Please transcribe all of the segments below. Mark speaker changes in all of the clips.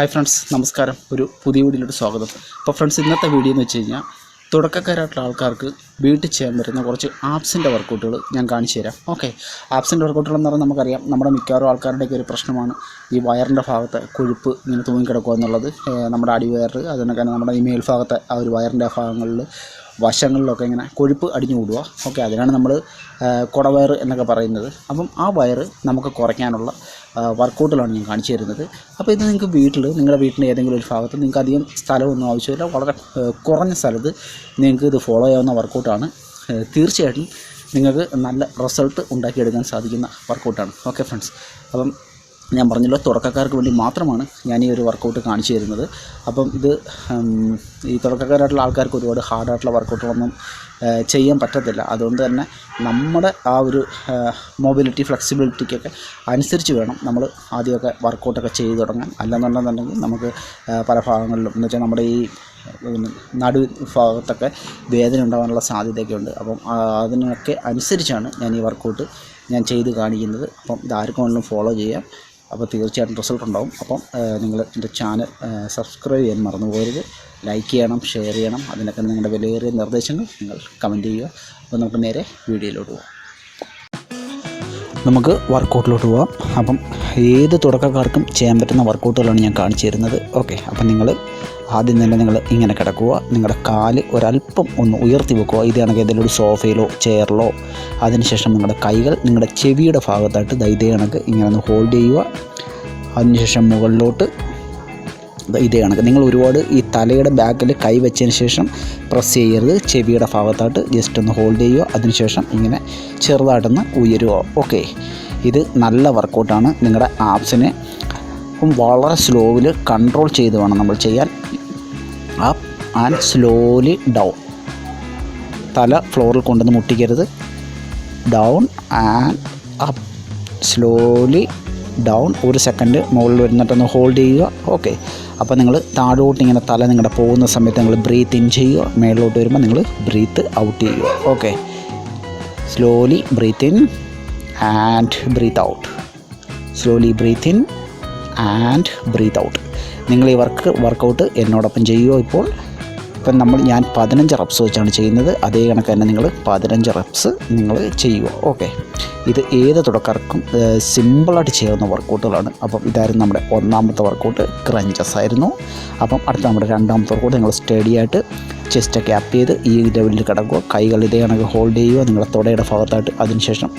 Speaker 1: Hi friends നമസ്കാരം. ഒരു പുതിയ വീഡിയോയിലോട്ട് സ്വാഗതം. അപ്പോൾ ഫ്രണ്ട്സ് ഇന്നത്തെ വീഡിയോ എന്ന് വെച്ച് കഴിഞ്ഞാൽ തുടക്കക്കാരായിട്ടുള്ള ആൾക്കാർക്ക് വീട്ടിൽ ചെയ്യാൻ പറ്റുന്ന കുറച്ച് ആപ്സിന്റെ വർക്കൗട്ടുകൾ ഞാൻ കാണിച്ചു തരാം. ഓക്കെ ആപ്സിന്റെ വർക്കൗട്ടുകൾ എന്ന് പറഞ്ഞാൽ നമുക്കറിയാം നമ്മുടെ മിക്കവാറും ആൾക്കാരുടെയൊക്കെ ഒരു പ്രശ്നമാണ് ഈ വയറിന്റെ ഭാഗത്തെ കൊഴുപ്പ് ഇങ്ങനെ തൂങ്ങിക്കിടക്കുക എന്നുള്ളത്. നമ്മുടെ അടിവയർ അതിനൊക്കെ നമ്മുടെ ഈ മേൽഭാഗത്തെ ആ ഒരു വയറിന്റെ ഭാഗങ്ങളിൽ വശങ്ങളിലൊക്കെ ഇങ്ങനെ കൊഴുപ്പ് അടിഞ്ഞു കൂടുക. ഓക്കെ അതിനാണ് നമ്മൾ കുടവയർ എന്നൊക്കെ പറയുന്നത്. അപ്പം ആ വയറ് നമുക്ക് കുറയ്ക്കാനുള്ള വർക്കൗട്ടുകളാണ് ഞാൻ കാണിച്ചു തരുന്നത്. അപ്പോൾ ഇത് നിങ്ങൾക്ക് വീട്ടിൽ നിങ്ങളുടെ വീട്ടിന്റെ ഏതെങ്കിലും ഒരു ഭാഗത്ത് നിങ്ങൾക്ക് അധികം സ്ഥലമൊന്നും ആവശ്യമില്ല. വളരെ കുറഞ്ഞ സ്ഥലത്ത് നിങ്ങൾക്ക് ഇത് ഫോളോ ചെയ്യാവുന്ന വർക്കൗട്ടാണ്. തീർച്ചയായിട്ടും നിങ്ങൾക്ക് നല്ല റിസൾട്ട് ഉണ്ടാക്കിയെടുക്കാൻ സാധിക്കുന്ന വർക്കൗട്ടാണ് ഓക്കെ ഫ്രണ്ട്സ് അപ്പം ഞാൻ പറഞ്ഞല്ലോ തുടക്കക്കാർക്ക് വേണ്ടി മാത്രമാണ് ഞാൻ ഈ ഒരു വർക്കൗട്ട് കാണിച്ചു തരുന്നത്. അപ്പം ഇത് ഈ തുടക്കക്കാരായിട്ടുള്ള ആൾക്കാർക്ക് ഒരുപാട് ഹാർഡായിട്ടുള്ള വർക്കൗട്ടുകളൊന്നും ചെയ്യാൻ പറ്റത്തില്ല. അതുകൊണ്ട് തന്നെ നമ്മുടെ ആ ഒരു മൊബിലിറ്റി ഫ്ലെക്സിബിലിറ്റിക്കൊക്കെ അനുസരിച്ച് വേണം നമ്മൾ ആദ്യമൊക്കെ വർക്കൗട്ടൊക്കെ ചെയ്തു തുടങ്ങാൻ. അല്ലെന്നുണ്ടെന്നുണ്ടെങ്കിൽ നമുക്ക് പല ഭാഗങ്ങളിലും എന്ന് വെച്ചാൽ നമ്മുടെ ഈ നടു ഭാഗത്തൊക്കെ വേദന ഉണ്ടാകാനുള്ള സാധ്യതയൊക്കെ ഉണ്ട് അപ്പം അതിനൊക്കെ അനുസരിച്ചാണ് ഞാൻ ഈ വർക്കൗട്ട് ഞാൻ ചെയ്ത് കാണിക്കുന്നത്. അപ്പം ഇത് ആർക്കും ഫോളോ ചെയ്യാം. അപ്പോൾ തീർച്ചയായിട്ടും റിസൾട്ട് ഉണ്ടാവും. അപ്പം നിങ്ങൾ എന്റെ ചാനൽ സബ്സ്ക്രൈബ് ചെയ്യാൻ മറന്നു പോകരുത്. ലൈക്ക് ചെയ്യണം ഷെയർ ചെയ്യണം. അതിനൊക്കെ നിങ്ങളുടെ വിലയേറിയ നിർദ്ദേശങ്ങൾ നിങ്ങൾ കമന്റ് ചെയ്യുക. അപ്പോൾ നമുക്ക് നേരെ വീഡിയോയിലോട്ട് പോകാം നമുക്ക് വർക്കൗട്ടിലോട്ട് പോവാം. അപ്പം ഏത് തുടക്കക്കാർക്കും ചെയ്യാൻ പറ്റുന്ന വർക്കൗട്ടുകളാണ് ഞാൻ കാണിച്ചു തരുന്നത്. ഓക്കെ അപ്പം നിങ്ങൾ ആദ്യം തന്നെ നിങ്ങൾ ഇങ്ങനെ കിടക്കുക. നിങ്ങളുടെ കാൽ ഒരല്പം ഒന്ന് ഉയർത്തി വെക്കുക. ഇതാണെങ്കിൽ ഏതെങ്കിലും ഒരു സോഫയിലോ ചെയറിലോ. അതിനുശേഷം നിങ്ങളുടെ കൈകൾ നിങ്ങളുടെ ചെവിയുടെ ഭാഗത്തായിട്ട് ഇതേ കണക്ക് ഇങ്ങനെ ഒന്ന് ഹോൾഡ് ചെയ്യുക. അതിനുശേഷം മുകളിലോട്ട് ഇതേ കണക്ക്. നിങ്ങൾ ഒരുപാട് ഈ തലയുടെ ബാക്കിൽ കൈ വെച്ചതിന് ശേഷം പ്രസ് ചെയ്യരുത്. ചെവിയുടെ ഭാഗത്തായിട്ട് ജസ്റ്റ് ഒന്ന് ഹോൾഡ് ചെയ്യുക. അതിനുശേഷം ഇങ്ങനെ ചെറുതായിട്ടൊന്ന് ഉയരുക. ഓക്കെ ഇത് നല്ല വർക്കൗട്ടാണ് നിങ്ങളുടെ ആപ്സിനെ വളരെ സ്ലോവിൽ കൺട്രോൾ ചെയ്ത് വേണം നമ്മൾ ചെയ്യാൻ. അപ്പ് ആൻഡ് സ്ലോലി ഡൗൺ തല ഫ്ലോറിൽ കൊണ്ടുവന്ന് മുട്ടിക്കരുത്. Down and up slowly down ഒരു സെക്കൻഡ് മുകളിൽ വരുന്നിട്ടൊന്ന് ഹോൾഡ് ചെയ്യുക. ഓക്കെ അപ്പോൾ നിങ്ങൾ താഴോട്ട് ഇങ്ങനെ തല നിങ്ങളുടെ പോകുന്ന സമയത്ത് നിങ്ങൾ ബ്രീത്ത് ഇൻ ചെയ്യുക. മേളിലോട്ട് വരുമ്പോൾ നിങ്ങൾ ബ്രീത്ത് ഔട്ട് ചെയ്യുക. Okay slowly breathe in and breathe out slowly breathe in and breathe out നിങ്ങൾ ഈ വർക്ക് വർക്കൗട്ട് എന്നോടൊപ്പം ചെയ്യുമോ ഇപ്പോൾ. ഇപ്പം നമ്മൾ ഞാൻ പതിനഞ്ച് റെപ്സ് വെച്ചാണ് ചെയ്യുന്നത്. അതേ കണക്ക് തന്നെ നിങ്ങൾ പതിനഞ്ച് റെപ്സ് നിങ്ങൾ ചെയ്യുക. ഓക്കെ ഇത് ഏത് തുടക്കാർക്കും സിമ്പിളായിട്ട് ചെയ്യാവുന്ന വർക്കൗട്ടുകളാണ് അപ്പം ഇതായിരുന്നു നമ്മുടെ ഒന്നാമത്തെ വർക്കൗട്ട് ക്രഞ്ചസ് ആയിരുന്നു. അപ്പം അടുത്ത നമ്മുടെ രണ്ടാമത്തെ വർക്കൗട്ട് നിങ്ങൾ സ്റ്റഡി ആയിട്ട് ചെസ്റ്റൊക്കെ ക്യാപ്പ് ചെയ്ത് ഈ ലെവലിൽ കിടക്കുക. കൈകൾ ഇതേ കണക്ക് ഹോൾഡ് ചെയ്യുക. നിങ്ങളുടെ തുടയുടെ ഭാഗത്തായിട്ട് അതിനുശേഷം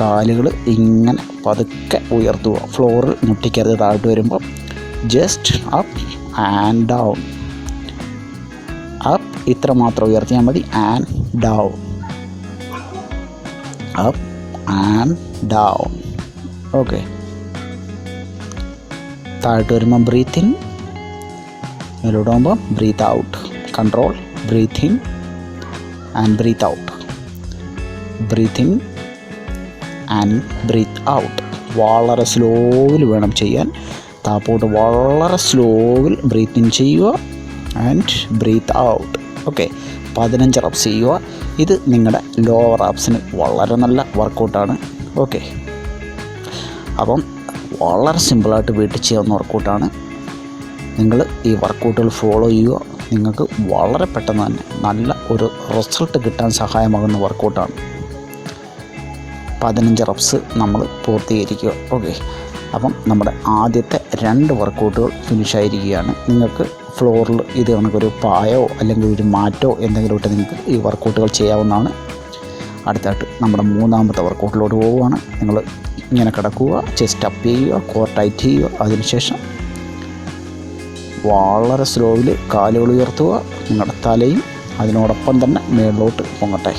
Speaker 1: കാലുകൾ ഇങ്ങനെ പതുക്കെ ഉയർത്തുക. ഫ്ലോറിൽ മുട്ടിക്കരുത് താഴോട്ട് വരുമ്പോൾ just up and down up ഇത്ര മാത്രം ഉയർത്തിയാൽ മതി. And down up and down okay താഴോട്ട് വരുമ്പോൾ ബ്രീത്ത് ഇൻ മേലോട്ട് പോകുമ്പോൾ breathe out control breathe in and breathe out breathe in and breathe out വളരെ സ്ലോവിൽ വേണം ചെയ്യാൻ. താപ്പോട്ട് വളരെ സ്ലോവിൽ ബ്രീത്ത് ഇൻ ചെയ്യുക ആൻഡ് ബ്രീത്ത് ഔട്ട് ഓക്കെ പതിനഞ്ച് റബ്സ് ചെയ്യുക. ഇത് നിങ്ങളുടെ ലോവർ ആപ്സിന് വളരെ നല്ല വർക്കൗട്ടാണ് ഓക്കെ അപ്പം വളരെ സിമ്പിളായിട്ട് വീട്ടിൽ ചെയ്യാവുന്ന വർക്കൗട്ടാണ് നിങ്ങൾ ഈ വർക്കൗട്ടുകൾ ഫോളോ ചെയ്യുക. നിങ്ങൾക്ക് വളരെ പെട്ടെന്ന് തന്നെ നല്ല ഒരു റിസൾട്ട് കിട്ടാൻ സഹായമാകുന്ന വർക്കൗട്ടാണ് പതിനഞ്ച് റബ്സ് നമ്മൾ പൂർത്തീകരിക്കുക. ഓക്കെ അപ്പം നമ്മുടെ ആദ്യത്തെ രണ്ട് വർക്കൗട്ടുകൾ ഫിനിഷായിരിക്കുകയാണ് നിങ്ങൾക്ക് ഫ്ലോറിൽ ഇത് കണക്കൊരു പായോ അല്ലെങ്കിൽ ഒരു മാറ്റോ എന്തെങ്കിലും ഇട്ട് നിങ്ങൾക്ക് ഈ വർക്കൗട്ടുകൾ ചെയ്യാവുന്നതാണ്. അടുത്തായിട്ട് നമ്മുടെ മൂന്നാമത്തെ വർക്കൗട്ടിലോട്ട് പോവുകയാണ്. നിങ്ങൾ ഇങ്ങനെ കിടക്കുക ചെസ്റ്റ് അപ്പ് ചെയ്യുക കോർ ടൈറ്റ് ചെയ്യുക. അതിനുശേഷം വളരെ സ്ലോവിൽ കാലുകൾ ഉയർത്തുക. നിങ്ങളുടെ തലയും അതിനോടൊപ്പം തന്നെ മേളിലോട്ട് പൊങ്ങട്ടെ.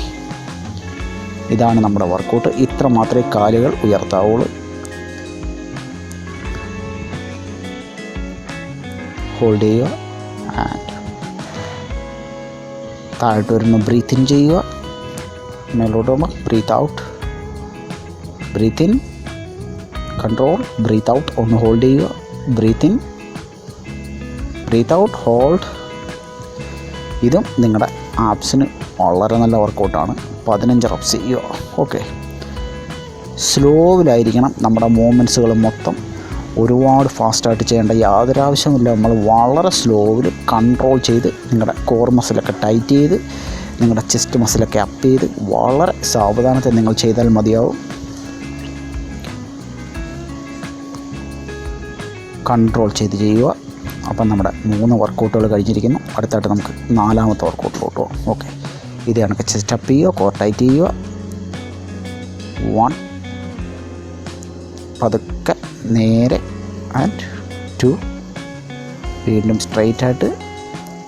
Speaker 1: ഇതാണ് നമ്മുടെ വർക്കൗട്ട് ഇത്ര മാത്രമേ കാലുകൾ ഉയർത്താവുള്ളൂ. ഹോൾഡ് ചെയ്യുക. താഴോട്ട് വരുമ്പോൾ ബ്രീത്ത് ഇൻ ചെയ്യുക. മേലോട്ട് വരുമ്പോൾ breathe out breathe in control breathe out ഒന്ന് ഹോൾഡ് ചെയ്യുക. ബ്രീത്ത് ബ്രീത്ത് ഔട്ട് ഹോൾഡ് ഇതും നിങ്ങളുടെ ആപ്സിന് വളരെ നല്ല വർക്കൗട്ടാണ് പതിനഞ്ച് റബ്സ് ചെയ്യുക ഓക്കെ സ്ലോവിലായിരിക്കണം നമ്മുടെ മൂവ്മെന്റ്സുകൾ മൊത്തം. ഒരുപാട് ഫാസ്റ്റായിട്ട് ചെയ്യേണ്ട യാതൊരു ആവശ്യമില്ല നമ്മൾ വളരെ സ്ലോവിൽ കൺട്രോൾ ചെയ്ത് നിങ്ങളുടെ കോർ മസിലൊക്കെ ടൈറ്റ് ചെയ്ത് നിങ്ങളുടെ ചെസ്റ്റ് മസിലൊക്കെ അപ്പ് ചെയ്ത് വളരെ സാവധാനത്തിൽ നിങ്ങൾ ചെയ്താൽ മതിയാവും. കൺട്രോൾ ചെയ്ത് ചെയ്യുക. അപ്പം നമ്മുടെ മൂന്ന് വർക്കൗട്ടുകൾ കഴിഞ്ഞിരിക്കുന്നു. അടുത്തായിട്ട് നമുക്ക് നാലാമത്തെ വർക്കൗട്ടിലോട്ട് പോകാം. ഓക്കെ ഇത് കണക്ക് ചെസ്റ്റപ്പ് ചെയ്യുക കോട്ടൈറ്റ് ടൈറ്റ് ചെയ്യുക വൺ പതുക്കെ നേരെ ആൻഡ് ടു വീണ്ടും സ്ട്രെയിറ്റ് ആയിട്ട്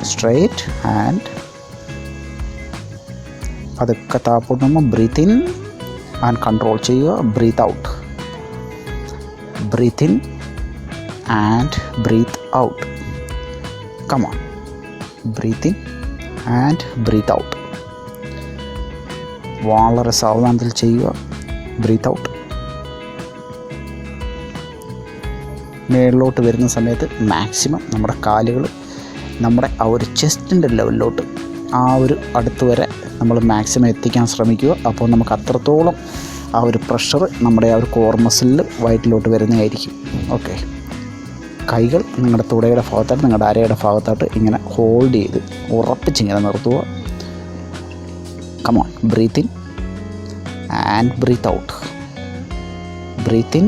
Speaker 1: സ്ട്രെയിറ്റ് ആൻഡ് പതുക്കെ താപ്പോട്ടുമ്പോൾ ബ്രീത്ത് ഇൻ ആൻഡ് കൺട്രോൾ ചെയ്യുക breathe out breathe in and breathe out കമാ breathe in and breathe out വളരെ സാവധാനത്തിൽ ചെയ്യുക. ബ്രീത്ത് ഔട്ട് മേളിലോട്ട് വരുന്ന സമയത്ത് മാക്സിമം നമ്മുടെ കാലുകൾ നമ്മുടെ ആ ഒരു ചെസ്റ്റിന്റെ ലെവലിലോട്ട് ആ ഒരു അടുത്ത് വരെ നമ്മൾ മാക്സിമം എത്തിക്കാൻ ശ്രമിക്കുക. അപ്പോൾ നമുക്ക് അത്രത്തോളം ആ ഒരു പ്രഷർ നമ്മുടെ ആ ഒരു കോർ മസിലിൽ വയറ്റിലോട്ട് വരുന്നതായിരിക്കും. ഓക്കെ കൈകൾ നിങ്ങളുടെ തുടയുടെ ഭാഗത്തായിട്ട് നിങ്ങളുടെ അരയുടെ ഭാഗത്തായിട്ട് ഇങ്ങനെ ഹോൾഡ് ചെയ്ത് ഉറപ്പിച്ചിങ്ങനെ നിർത്തുക. Come on breathe in and breathe out breathe in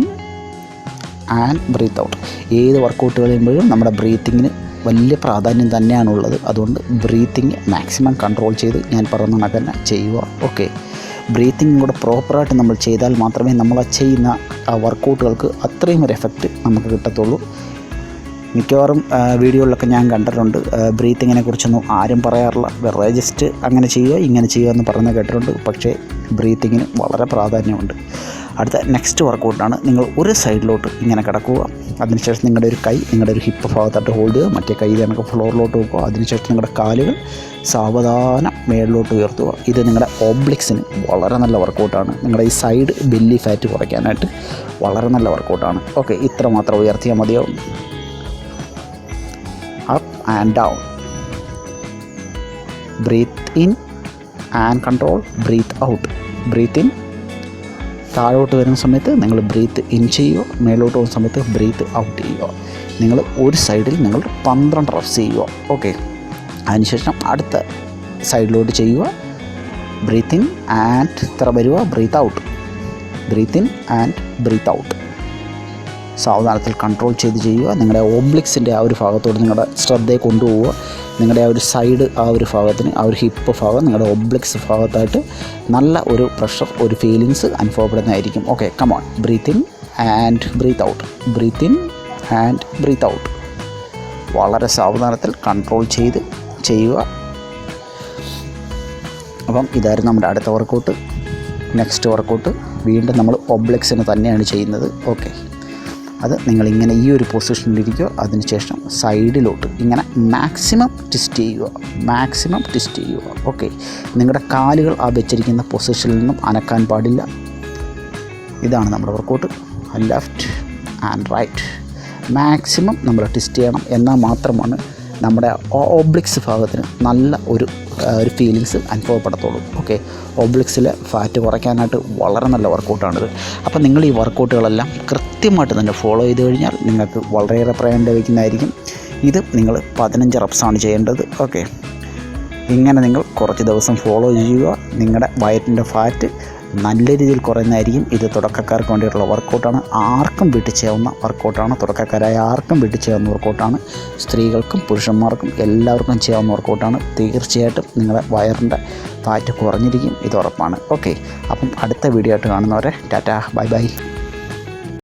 Speaker 1: and breathe out ഏത് വർക്കൗട്ട് ചെയ്യുമ്പോഴും നമ്മുടെ ബ്രീത്തിങ്ങിന് വലിയ പ്രാധാന്യം തന്നെയാണുള്ളത്. അതുകൊണ്ട് ബ്രീത്തിങ് മാക്സിമം കൺട്രോൾ ചെയ്ത് ഞാൻ കണക്ക് തന്നെ ചെയ്യുക. ഓക്കെ ബ്രീത്തിങ് കൂടെ പ്രോപ്പറായിട്ട് നമ്മൾ ചെയ്താൽ മാത്രമേ നമ്മൾ ചെയ്യുന്ന ആ വർക്കൗട്ടുകൾക്ക് അത്രയും ഒരു എഫക്റ്റ് നമുക്ക് കിട്ടത്തുള്ളൂ. മിക്കവാറും വീഡിയോകളിലൊക്കെ ഞാൻ കണ്ടിട്ടുണ്ട്. ബ്രീത്തിങ്ങിനെ കുറിച്ചൊന്നും ആരും പറയാറില്ല. വെറുതെ ജസ്റ്റ് അങ്ങനെ ചെയ്യുക ഇങ്ങനെ ചെയ്യുക എന്ന് പറയുന്നത് കേട്ടിട്ടുണ്ട്. പക്ഷേ ബ്രീത്തിങ്ങിന് വളരെ പ്രാധാന്യമുണ്ട്. അടുത്ത നെക്സ്റ്റ് വർക്കൗട്ടാണ് നിങ്ങൾ ഒരു സൈഡിലോട്ട് ഇങ്ങനെ കിടക്കുക. അതിനുശേഷം നിങ്ങളുടെ ഒരു കൈ നിങ്ങളുടെ ഒരു ഹിപ്പ് ഭാഗത്തായിട്ട് ഹോൾഡ് ചെയ്യുക. മറ്റേ കൈ കണക്ക് ഫ്ലോറിലോട്ട് വെക്കുക. അതിനുശേഷം നിങ്ങളുടെ കാലുകൾ സാവധാനം മേളിലോട്ട് ഉയർത്തുക. ഇത് നിങ്ങളുടെ ഓബ്ലിക്സിന് വളരെ നല്ല വർക്കൗട്ടാണ് നിങ്ങളുടെ ഈ സൈഡ് ബെല്ലി ഫാറ്റ് കുറയ്ക്കാനായിട്ട് വളരെ നല്ല വർക്കൗട്ടാണ് ഓക്കെ ഇത്ര മാത്രം ഉയർത്തിയാൽ മതിയാവും. And down. Breathe in and control. Breathe out. Breathe in. താഴോട്ട് വരുന്ന സമയത്ത് നിങ്ങൾ ബ്രീത്ത് ഇൻ ചെയ്യുക മേലോട്ട് പോകുന്ന സമയത്ത് ബ്രീത്ത് ഔട്ട് ചെയ്യുക നിങ്ങൾ ഒരു സൈഡിൽ നിങ്ങൾ പന്ത്രണ്ട് റഫ്സ് ചെയ്യുക ഓക്കെ അതിനുശേഷം അടുത്ത സൈഡിലോട്ട് ചെയ്യുക ബ്രീത്ത് ഇൻ ആൻഡ് ഇത്ര വരിക breathe out breathe in and breathe out സാവധാനത്തിൽ കൺട്രോൾ ചെയ്ത് ചെയ്യുക. നിങ്ങളുടെ ഓബ്ലിക്സിന്റെ ആ ഒരു ഭാഗത്തോട് നിങ്ങളുടെ ശ്രദ്ധയെ കൊണ്ടുപോവുക. നിങ്ങളുടെ ആ ഒരു സൈഡ് ആ ഒരു ഭാഗത്തിന് ആ ഒരു ഹിപ്പ് ഭാഗം നിങ്ങളുടെ ഒബ്ലിക്സ് ഭാഗത്തായിട്ട് നല്ല ഒരു പ്രഷർ ഒരു feelings അനുഭവപ്പെടുന്നതായിരിക്കും. Okay come on breathe in and breathe out breathe in and breathe out വളരെ സാവധാനത്തിൽ കൺട്രോൾ ചെയ്ത് ചെയ്യുക. അപ്പം ഇതായിരുന്നു നമ്മുടെ അടുത്ത വർക്കൗട്ട് നെക്സ്റ്റ് വർക്കൗട്ട് വീണ്ടും നമ്മൾ ഒബ്ലിക്സിന് തന്നെയാണ് ചെയ്യുന്നത്. ഓക്കെ അത് നിങ്ങളിങ്ങനെ ഈ ഒരു പൊസിഷനിലിരിക്കുക അതിനുശേഷം സൈഡിലോട്ട് ഇങ്ങനെ മാക്സിമം ട്വിസ്റ്റ് ചെയ്യുക. മാക്സിമം ട്വിസ്റ്റ് ചെയ്യുക. ഓക്കെ നിങ്ങളുടെ കാലുകൾ ആ വെച്ചിരിക്കുന്ന പൊസിഷനിൽ നിന്നും അനക്കാൻ പാടില്ല. ഇതാണ് നമ്മുടെ workout left and right maximum നമ്മൾ ട്വിസ്റ്റ് ചെയ്യണം. എന്നാൽ മാത്രമാണ് നമ്മുടെ ഓബ്ലിക്സ് ഭാഗത്തിന് നല്ല ഒരു ഒരു ഫീലിങ്സ് അനുഭവപ്പെടത്തുള്ളൂ. ഓക്കെ ഒബ്ലിക്സിൽ ഫാറ്റ് കുറയ്ക്കാനായിട്ട് വളരെ നല്ല വർക്കൗട്ടാണിത് അപ്പോൾ നിങ്ങൾ ഈ വർക്കൗട്ടുകളെല്ലാം കൃത്യമായിട്ട് തന്നെ ഫോളോ ചെയ്ത് കഴിഞ്ഞാൽ നിങ്ങൾക്ക് വളരെയേറെ പ്രയോജനം ലഭിക്കുന്നതായിരിക്കും. ഇത് നിങ്ങൾ പതിനഞ്ച് റപ്സാണ് ചെയ്യേണ്ടത്. ഓക്കെ ഇങ്ങനെ നിങ്ങൾ കുറച്ച് ദിവസം ഫോളോ ചെയ്യുക. നിങ്ങളുടെ വയറ്റിന്റെ ഫാറ്റ് നല്ല രീതിയിൽ കുറയുന്നതായിരിക്കും. ഇത് തുടക്കക്കാർക്ക് വേണ്ടിയിട്ടുള്ള വർക്കൗട്ടാണ്. ആർക്കും വീട്ടിൽ ചെയ്യാവുന്ന വർക്കൗട്ടാണ്. തുടക്കക്കാരായ ആർക്കും വീട്ടിൽ ചെയ്യാവുന്ന വർക്കൗട്ടാണ്. സ്ത്രീകൾക്കും പുരുഷന്മാർക്കും എല്ലാവർക്കും ചെയ്യാവുന്ന വർക്കൗട്ടാണ്. തീർച്ചയായിട്ടും നിങ്ങളുടെ വയറിന്റെ ഫാറ്റ് കുറഞ്ഞിരിക്കും. ഇത് ഉറപ്പാണ്. ഓക്കെ. അപ്പം അടുത്ത വീഡിയോ ആയിട്ട് കാണുന്നവരെ ടാറ്റാ. Bye bye.